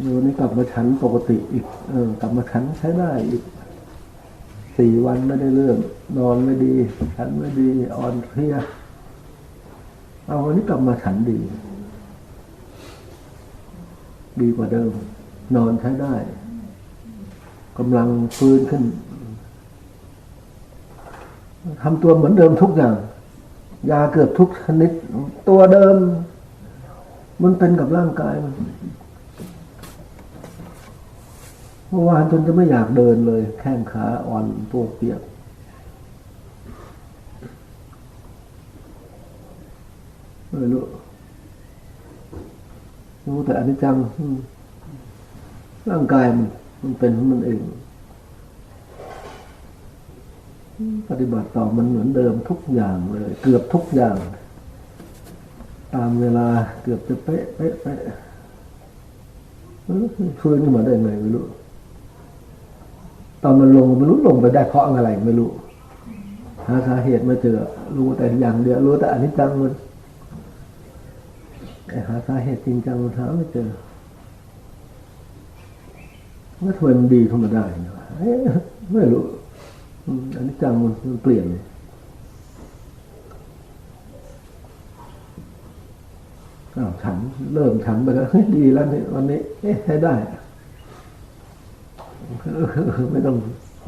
เดี๋ยนี้กลับมาฉันปกติอีก เออกลับมาฉันใช้ได้อีกสี่วันไม่ได้เรื่องนอนไม่ดีฉันไม่ดีอ่อนเพลียเอาวันนี้กลับมาฉันดี ดีกว่าเดิม นอนใช้ได้กำลังฟื้นขึ้นทำตัวเหมือนเดิมทุกอย่าง ยาเกือบทุกชนิด ตัวเดิม มันเป็นกับร่างกายมัน เมื่อวานจนจะไม่อยากเดินเลย แข้งขาอ่อนปวดเปียก ไม่รู้รู้แต่อนิจจังร่างกายมันมันเป็นของมันเอง ปฏิบัติต่อมันเหมือนเดิมทุกอย่างเลย เกือบทุกอย่าง ตามเวลาเกือบจะเป๊ะเป๊ะเป๊ะฟื้นขึ้นมาได้ไงไม่รู้ ตอนมันลงไม่รู้ลงไปได้เพราะอะไรไม่รู้หาสาเหตุไม่เจอ รู้แต่อย่างเดียวรู้แต่อนิจจังมันแต่หาสาเหตุจริงจังมันหาไม่เจอว่าทำไมมันดีขึ้นมาได้ไม่รู้อืมอนิจจังมันเปลี่ยนอ้าวฉันเริ่มฉันไปแล้วเฮ้ยดีแล้วนี่วันนี้ เอ๊ะใช้ได้ ไม่ต้อง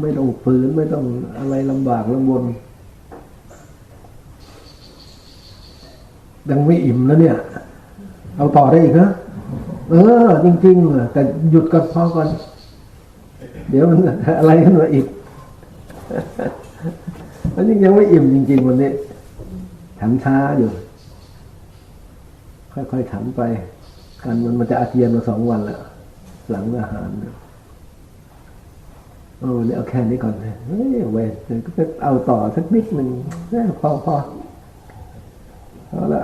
ไม่ต้องฝืนไม่ต้องอะไรลำบากลำบนยังไม่อิ่มนะเนี่ย เอาต่อได้อีกนะเออ จริงๆแต่หยุดก่อนพอก่อน เดี๋ยวมันอะไรขึ้นมาอีกอันนี้ยังไม่อิ่มจริง ๆ วันนี้ฉันช้าอยู่ ค่อยๆฉันไป กันมันมันจะอาเจียนมาสองวันแล้วหลังอาหารเนี่ย โอ้เนี่ยเอาแค่นี้ก่อนเลยเฮ้ยเว้ยเดี๋ยวก็จะเอาต่อสักนิดหนึ่งเอ้ยพอพอเอาละ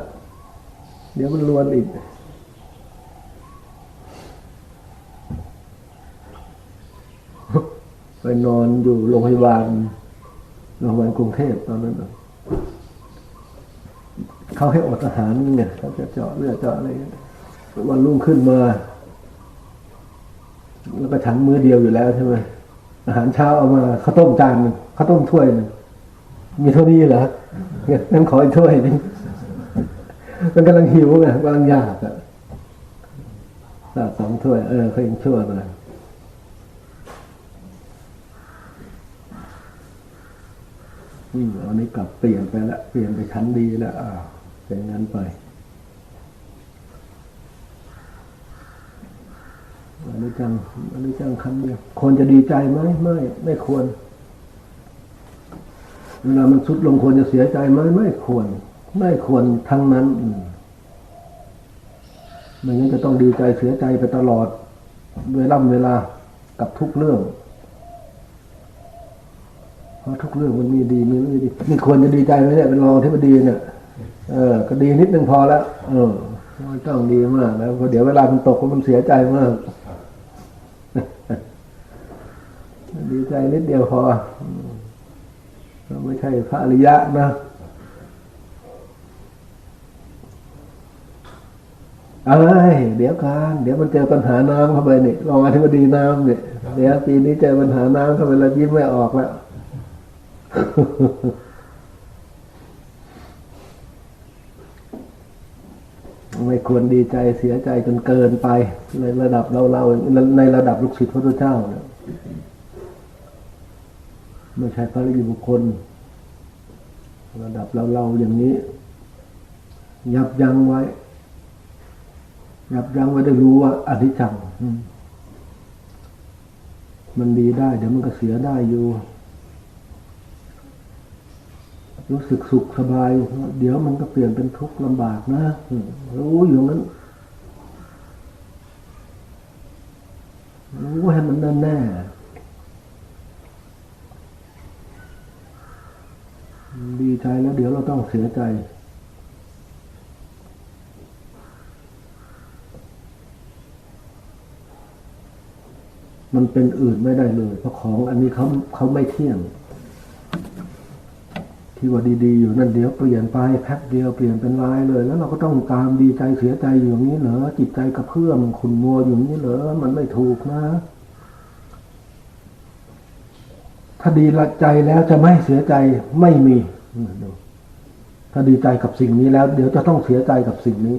เดี๋ยวมันรวนอีกไปนอนอยู่โรงพยาบาลโรงพยาบาลกรุงเทพตอนนั้นเขาให้อดอาหารเนี่ยเขาจะเจาะเลือดเจาะอะไรวันรุ่งขึ้นมา แล้วก็ฉันมื้อเดียวอยู่แล้วใช่ไหม อาหารเช้าเอามาข้าวต้มจานหนึ่งข้าวต้มถ้วยหนึงมีเท่านี้เหรอเนี่ยงั้นขออีกถ้วยนึงมันกำลังหิวไงกำลังอยากอะสาดสองถ้วย เออเขายังชั่วหน่อยอืมอันนี้กลับเปลี่ยนไปแล้วเปลี่ยนไปชั้นดีแล้วอ่าเป็นงั้นไป อั นนี้จังอันนี้จังคำเดียวควรจะดีใจไหมไม่ ไม่ควร เวลามันสุดลงควรจะเสียใจไหมไม่ควร ไม่ควรทั้งนั้นมไม่งั้นจะต้องดีใจเสียใจไปตลอด เวลาเวลากับทุกเรื่องเพราะทุกเรื่องมันมีดีมีไม่ดีนี่ควรจะดีใจไหมเนี่ยเป็นรองที่มันดีเนี่ยเออ ก็ดีนิดนึงพอแล้วเออไม่ต้องดีมากแล้วเพราะเดี๋ยวเวลามันตกมันเสียใจมาก ดีใจ นิดเดียวพอเราไม่ใช่พระอริยะนะเอ้ยเดี๋ยวกันเดี๋ยวมันเจอปัญหาน้ำเข้าไปนี่รองอธิบดีน้ำเนี่ยเดี๋ยวปีนี้เจอปัญหาน้ำเข้าไปแล้วยิ้มไม่ออกแล้วไม่ควรดีใจเสียใจจนเกินไป ในระดับเราเราในระดับลูกศิษย์พระพุทธเจ้าเนี่ย ไม่ใช่พระริบุคคล ระดับเราเราอย่างนี้ ยับยั้งไว้ ยับยั้งไว้ได้รู้ว่าอนิจจังมันดีได้ เดี๋ยวมันก็เสียได้อยู่ รู้สึกสุขสบาย เดี๋ยวมันก็เปลี่ยนเป็นทุกข์ลำบากนะอืมรู้อยู่งั้นรู้ให้มันแน่แน่ ดีใจแล้วเดี๋ยวเราต้องเสียใจ มันเป็นอื่นไม่ได้เลย เพราะของอันนี้เขาเขาไม่เที่ยง ที่ว่าดีๆอยู่นั่นเดี๋ยวเปลี่ยนไปแป๊บเดียวเปลี่ยนเป็นร้ายเลย แล้วเราก็ต้องตามดีใจเสียใจอยู่อย่างนี้เหรอจิตใจกระเพื่อมขุ่นมัวอยู่อย่างนี้เหรอมันไม่ถูกนะ ถ้าดีละใจแล้วจะไม่เสียใจไม่มีถ้าดีใจกับสิ่งนี้แล้ว เดี๋ยวจะต้องเสียใจกับสิ่งนี้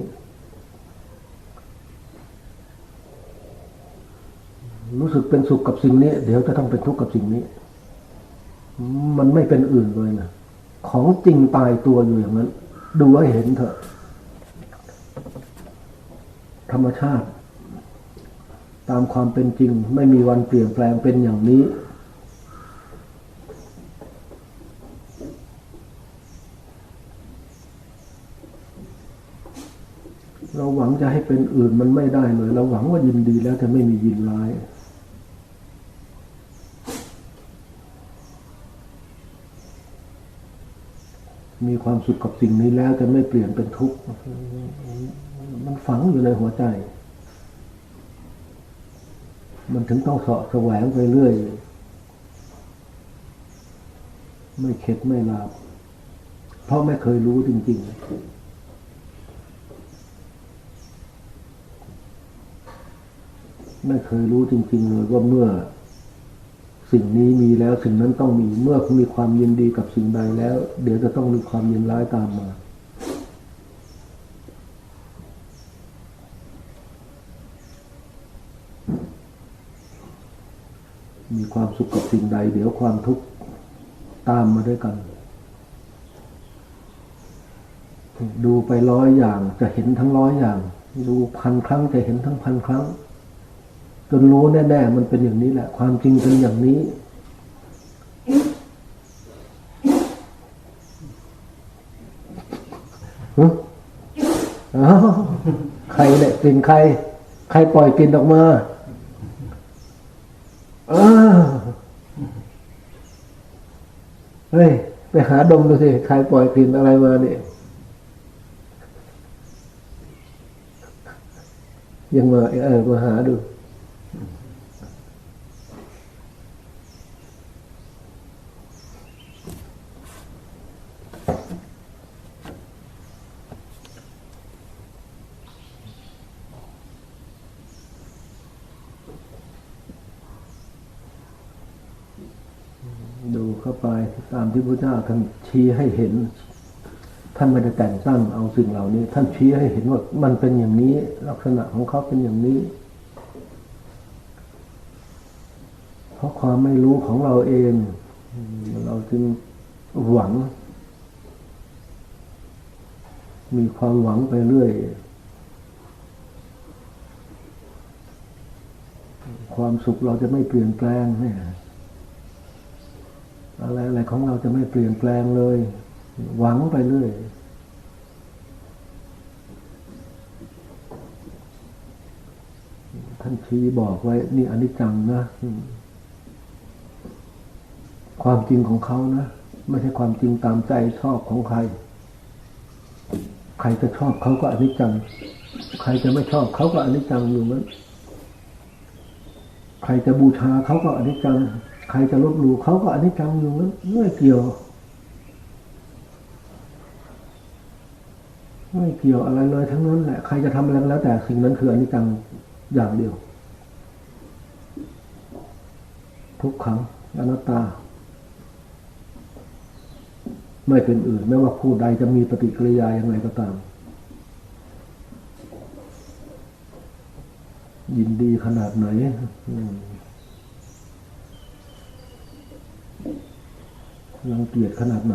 รู้สึกเป็นสุขกับสิ่งนี้ เดี๋ยวจะต้องเป็นทุกข์กับสิ่งนี้ มันไม่เป็นอื่นเลยนะของจริงตายตัวอยู่อย่างนั้น ดูให้เห็นเถอะ ธรรมชาติ ตามความเป็นจริง ไม่มีวันเปลี่ยนแปลงเป็นอย่างนี้ เรา หวังจะให้เป็นอื่นมันไม่ได้เลย เราหวังว่ายินดีแล้วจะไม่มียินร้าย มีความสุขกับสิ่งนี้แล้วจะไม่เปลี่ยนเป็นทุกข์ มันฝังอยู่ในหัวใจ มันถึงต้องเสาะแสวงไปเรื่อย ไม่เข็ดไม่ลาบ เพราะไม่เคยรู้จริง ๆ ไม่เคยรู้จริง ๆ เลยว่าเมื่อ สิ่งนี้มีแล้วสิ่งนั้นต้องมีเมื่อมีความยินดีกับสิ่งใดแล้ว เดี๋ยวจะต้องมีความยินร้ายตามมามีความสุขกับสิ่งใด เดี๋ยวความทุกข์ตามมาด้วยกัน ดูไปร้อยอย่างจะเห็นทั้งร้อยอย่าง ดูพันครั้งจะเห็นทั้งพันครั้ง จนรู้แน่ๆมันเป็นอย่างนี้แหละ ความจริงเป็นอย่างนี้ ใครเนี่ยกลิ่นใคร ใครปล่อยกลิ่นออกมาเฮ้ย ไปหาดมดูสิ ใครปล่อยกลิ่นอะไรมาเนี่ยยังมาเออมาหาดู ดู เข้าไปตามที่พระเจ้าท่านชี้ให้เห็น ท่านไม่ได้แต่งตั้งเอาสิ่งเหล่านี้ ท่านชี้ให้เห็นว่ามันเป็นอย่างนี้ ลักษณะของเขาเป็นอย่างนี้ เพราะความไม่รู้ของเราเอง เราจึงหวัง มีความหวังไปเรื่อยความสุขเราจะไม่เปลี่ยนแปลงเนี่ย อะไรอะไรของเราจะไม่เปลี่ยนแปลงเลย หวังไปเรื่อยท่านชี้บอกไว้ นี่อนิจจังนะ ความจริงของเขานะ ไม่ใช่ความจริงตามใจชอบของใคร ใครจะชอบเขาก็อนิจจัง ใครจะไม่ชอบเขาก็อนิจจังอยู่นั้นใครจะบูชาเขาก็อนิจจัง ใครจะลบหลู่เขาก็อนิจจังอยู่นั้นไม่เกี่ยว ไม่เกี่ยวอะไรเลยทั้งนั้นแหละใครจะทำอะไรก็แล้ว แต่สิ่งนั้นคืออนิจจังอย่างเดียว ทุกขังอนัตตา ไม่เป็นอื่นไม่ว่าผู้ใดจะมีปฏิกิริยาอย่างไรก็ตาม ยินดีขนาดไหนอืม รังเกียจขนาดไหน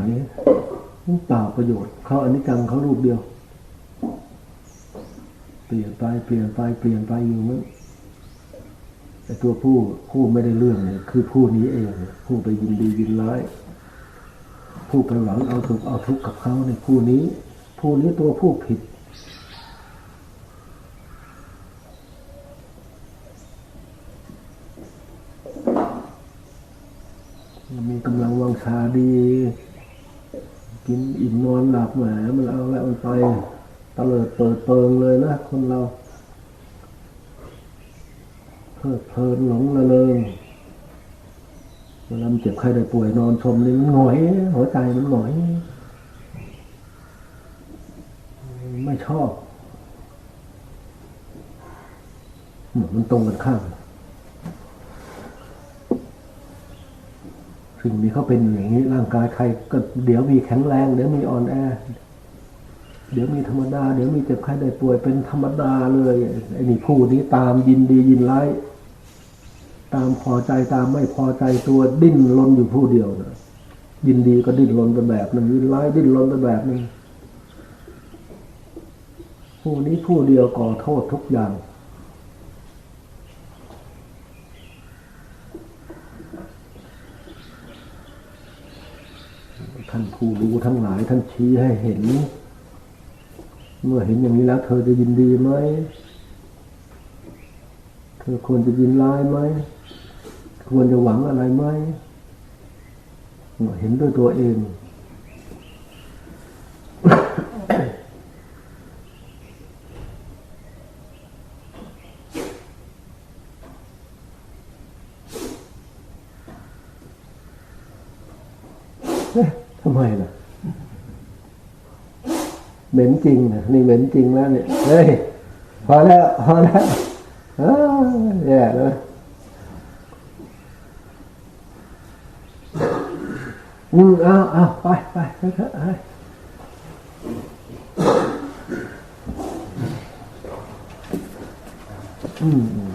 เปล่าประโยชน์ เขาอนิจจังเขารูปเดียว เปลี่ยนไปเปลี่ยนไปเปลี่ยนไปอยู่นั้นไอ้ตัวผู้ผู้ไม่ได้เรื่องเนี่ยคือผู้นี้เอง ผู้ไปยินดียินร้ายผู้ไปหวังเอาสุขเอาทุกข์กับเขาในยผู้นี้ ผู้นี้ตัวผู้ผิด มี กำลังวังชาดี กินอิ่มนอนหลับแหมมันเอาแล้วมันไปตะเลิดเปิดเปิงเลยนะคนเราเพลิดเพลินหลงละเลงเวลามันเจ็บไข้ได้ป่วยนอนชมนี่มันหงอยหัวใจมันหงอย ไม่ชอบเหมือนมันตรงกันข้าม สิ่งนี้เขาเป็นอย่างนี้ร่างกายใครก็เดี๋ยวมีแข็งแรง เดี๋ยวมีอ่อนแอ เดี๋ยวมีธรรมดา เดี๋ยวมีเจ็บไข้ได้ป่วยเป็นธรรมดาเลยไอ้นี่ผู้นี้ตามยินดียินร้ายตามพอใจตามไม่พอใจตัวดิ้นรนอยู่ผู้เดียวนะยินดีก็ดิ้นรนไปแบบหนึ่งยินร้ายดิ้นรนไปแบบหนึ่งผู้นี้ผู้เดียวก่อโทษทุกอย่าง ท่าน ผู้รู้ทั้งหลายท่านชี้ให้เห็น เมื่อเห็นอย่างนี้แล้ว เธอจะยินดีไหม เธอควรจะยินร้ายไหม ควรจะหวังอะไรไหม เห็นด้วยตัวเอง เอ๊ะทำไมล่ะ เหม็น จริงนะนี่เหม็นจริงแล้วเนี่ยเฮ้ยพอแล้วพอแล้วอ้าแย่เลยอืมเอาเอาไปไปไปเถอะไปอืม